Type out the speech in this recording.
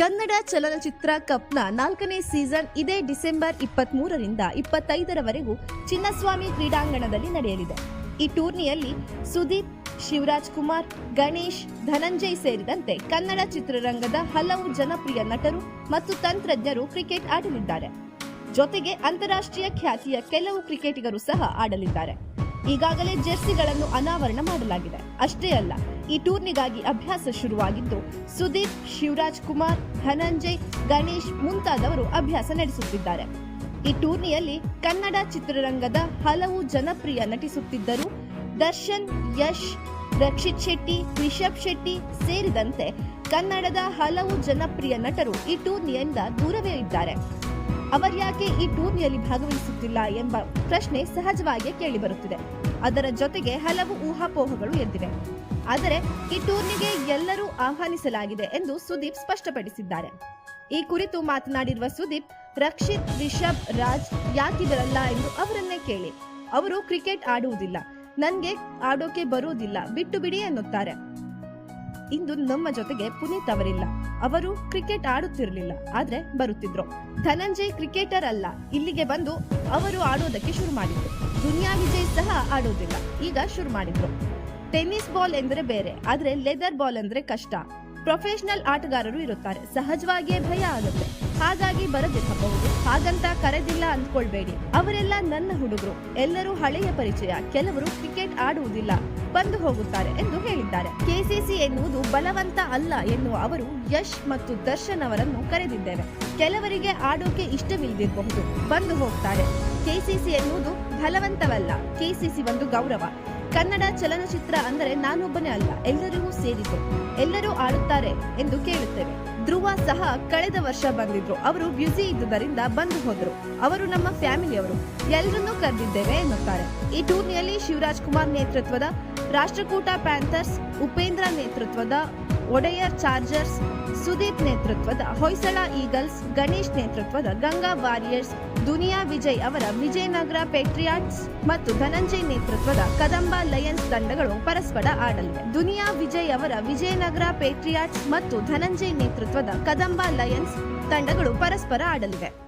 ಕನ್ನಡ ಚಲನಚಿತ್ರ ಕಪ್ನ ನಾಲ್ಕನೇ ಸೀಸನ್ ಇದೇ ಡಿಸೆಂಬರ್ ಇಪ್ಪತ್ತ್ ಮೂರರಿಂದ ಇಪ್ಪತ್ತೈದರವರೆಗೂ ಚಿನ್ನಸ್ವಾಮಿ ಕ್ರೀಡಾಂಗಣದಲ್ಲಿ ನಡೆಯಲಿದೆ. ಈ ಟೂರ್ನಿಯಲ್ಲಿ ಸುದೀಪ್, ಶಿವರಾಜ್ ಕುಮಾರ್, ಗಣೇಶ್, ಧನಂಜಯ್ ಸೇರಿದಂತೆ ಕನ್ನಡ ಚಿತ್ರರಂಗದ ಹಲವು ಜನಪ್ರಿಯ ನಟರು ಮತ್ತು ತಂತ್ರಜ್ಞರು ಕ್ರಿಕೆಟ್ ಆಡಲಿದ್ದಾರೆ. ಜೊತೆಗೆ ಅಂತಾರಾಷ್ಟ್ರೀಯ ಖ್ಯಾತಿಯ ಕೆಲವು ಕ್ರಿಕೆಟಿಗರು ಸಹ ಆಡಲಿದ್ದಾರೆ. ಈಗಾಗಲೇ ಜೆರ್ಸಿಗಳನ್ನು ಅನಾವರಣ ಮಾಡಲಾಗಿದೆ. ಅಷ್ಟೇ ಅಲ್ಲ, ಈ ಟೂರ್ನಿಗಾಗಿ ಅಭ್ಯಾಸ ಶುರುವಾಗಿದ್ದು, ಸುದೀಪ್, ಶಿವರಾಜ್ ಕುಮಾರ್, ಧನಂಜಯ್, ಗಣೇಶ್ ಮುಂತಾದವರು ಅಭ್ಯಾಸ ನಡೆಸುತ್ತಿದ್ದಾರೆ. ಈ ಟೂರ್ನಿಯಲ್ಲಿ ಕನ್ನಡ ಚಿತ್ರರಂಗದ ಹಲವು ಜನಪ್ರಿಯ ನಟಿಸುತ್ತಿದ್ದರು. ದರ್ಶನ್, ಯಶ್, ರಕ್ಷಿತ್ ಶೆಟ್ಟಿ, ರಿಷಬ್ ಶೆಟ್ಟಿ ಸೇರಿದಂತೆ ಕನ್ನಡದ ಹಲವು ಜನಪ್ರಿಯ ನಟರು ಈ ಟೂರ್ನಿಯಿಂದ ದೂರವೇ ಇದ್ದಾರೆ. ಅವರ್ಯಾಕೆ ಈ ಟೂರ್ನಿಯಲ್ಲಿ ಭಾಗವಹಿಸುತ್ತಿಲ್ಲ ಎಂಬ ಪ್ರಶ್ನೆ ಸಹಜವಾಗಿಯೇ ಕೇಳಿಬರುತ್ತಿದೆ. ಅದರ ಜೊತೆಗೆ ಹಲವು ಊಹಾಪೋಹಗಳು ಎದ್ದಿವೆ. ಆದರೆ ಈ ಟೂರ್ನಿಗೆ ಎಲ್ಲರೂ ಆಹ್ವಾನಿಸಲಾಗಿದೆ ಎಂದು ಸುದೀಪ್ ಸ್ಪಷ್ಟಪಡಿಸಿದ್ದಾರೆ. ಈ ಕುರಿತು ಮಾತನಾಡಿರುವ ಸುದೀಪ್, ರಕ್ಷಿತ್, ರಿಷಬ್, ರಾಜ್ ಯಾಕಿದರಲ್ಲ ಎಂದು ಅವರನ್ನೇ ಕೇಳಿ. ಅವರು ಕ್ರಿಕೆಟ್ ಆಡುವುದಿಲ್ಲ. ನನ್ಗೆ ಆಡೋಕೆ ಬರುವುದಿಲ್ಲ. ಬಿಟ್ಟು ಬಿಡಿ ಎನ್ನುತ್ತಾರೆ. ಇಂದು ನಮ್ಮ ಜೊತೆಗೆ ಪುನೀತ್ ಅವರಿಲ್ಲ. ಅವರು ಕ್ರಿಕೆಟ್ ಆಡುತ್ತಿರಲಿಲ್ಲ, ಆದ್ರೆ ಬರುತ್ತಿದ್ರು. ಧನಂಜಯ್ ಕ್ರಿಕೆಟರ್ ಅಲ್ಲ, ಇಲ್ಲಿಗೆ ಬಂದು ಅವರು ಆಡೋದಕ್ಕೆ ಶುರು ಮಾಡಿದ್ರು. ದುನಿಯಾ ವಿಜಯ್ ಸಹ ಆಡೋದಿಲ್ಲ, ಈಗ ಶುರು ಮಾಡಿದ್ರು. ಟೆನ್ನಿಸ್ ಬಾಲ್ ಎಂದ್ರೆ ಬೇರೆ, ಆದ್ರೆ ಲೆದರ್ ಬಾಲ್ ಅಂದ್ರೆ ಕಷ್ಟ. ಪ್ರೊಫೆಷನಲ್ ಆಟಗಾರರು ಇರುತ್ತಾರೆ, ಸಹಜವಾಗಿಯೇ ಭಯ ಆಗುತ್ತೆ. ಹಾಗಾಗಿ ಬರದಿರಬಹುದು ಹಾಗಂತ ಕರೆದಿಲ್ಲ ಅಂದ್ಕೊಳ್ಬೇಡಿ. ಅವರೆಲ್ಲ ನನ್ನ ಹುಡುಗರು, ಎಲ್ಲರೂ ಹಳೆಯ ಪರಿಚಯ, ಕೆಲವರು ಕ್ರಿಕೆಟ್ ಆಡುವುದಿಲ್ಲ. ಬಂದು ಹೋಗುತ್ತಾರೆ ಎಂದು ಹೇಳಿದ್ದಾರೆ. ಕೆಸಿಸಿ ಎನ್ನುವುದು ಬಲವಂತ ಅಲ್ಲ ಎನ್ನುವ ಅವರು ಯಶ್ ಮತ್ತು ದರ್ಶನ್ ಅವರನ್ನು ಕರೆದಿದ್ದೇವೆ. ಕೆಲವರಿಗೆ ಆಡೋಕೆ ಇಷ್ಟವಿಲ್ಲದಿರಬಹುದು ಬಂದು ಹೋಗ್ತಾರೆ. ಕೆಸಿಸಿ ಎನ್ನುವುದು ಬಲವಂತವಲ್ಲ. ಕೆಸಿಸಿ ಒಂದು ಗೌರವ. ಕನ್ನಡ ಚಲನಚಿತ್ರ ಅಂದರೆ ನಾನೊಬ್ಬನೇ ಅಲ್ಲ, ಎಲ್ಲರಿಗೂ ಸೇರಿತು ಎಲ್ಲರೂ ಆಡುತ್ತಾರೆ ಎಂದು ಕೇಳುತ್ತೇವೆ. ಧ್ರುವ ಸಹ ಕಳೆದ ವರ್ಷ ಬಂದಿದ್ರು. ಅವರು ಬ್ಯುಸಿ ಇದ್ದುದರಿಂದ ಬಂದು ಹೋದ್ರು. ಅವರು ನಮ್ಮ ಫ್ಯಾಮಿಲಿಯವರು. ಎಲ್ಲರನ್ನೂ ಕರೆದಿದ್ದೇವೆ ಎನ್ನುತ್ತಾರೆ. ಈ ಟೂರ್ನಿಯಲ್ಲಿ ಶಿವರಾಜ್ ಕುಮಾರ್ ನೇತೃತ್ವದ ರಾಷ್ಟ್ರಕೂಟ ಪ್ಯಾಂಥರ್ಸ್ ಉಪೇಂದ್ರ ನೇತೃತ್ವದ, ಒಡೆಯರ್ ಚಾರ್ಜರ್ಸ್ ಸುದೀಪ್ ನೇತೃತ್ವದ, ಹೊಯ್ಸಳ ಈಗಲ್ಸ್ ಗಣೇಶ್ ನೇತೃತ್ವದ, ಗಂಗಾ ವಾರಿಯರ್ಸ್ ದುನಿಯಾ ವಿಜಯ್ ಅವರ, ವಿಜಯನಗರ ಪೇಟ್ರಿಯಾಟ್ಸ್ ಮತ್ತು ಧನಂಜಯ್ ನೇತೃತ್ವದ ಕದಂಬ ಲಯನ್ಸ್ ತಂಡಗಳು ಪರಸ್ಪರ ಆಡಲಿವೆ. ದುನಿಯಾ ವಿಜಯ್ ಅವರ, ವಿಜಯನಗರ ಪೇಟ್ರಿಯಾಟ್ಸ್ ಮತ್ತು ಧನಂಜಯ್ ನೇತೃತ್ವದ ಕದಂಬ ಲಯನ್ಸ್ ತಂಡಗಳು ಪರಸ್ಪರ ಆಡಲಿವೆ.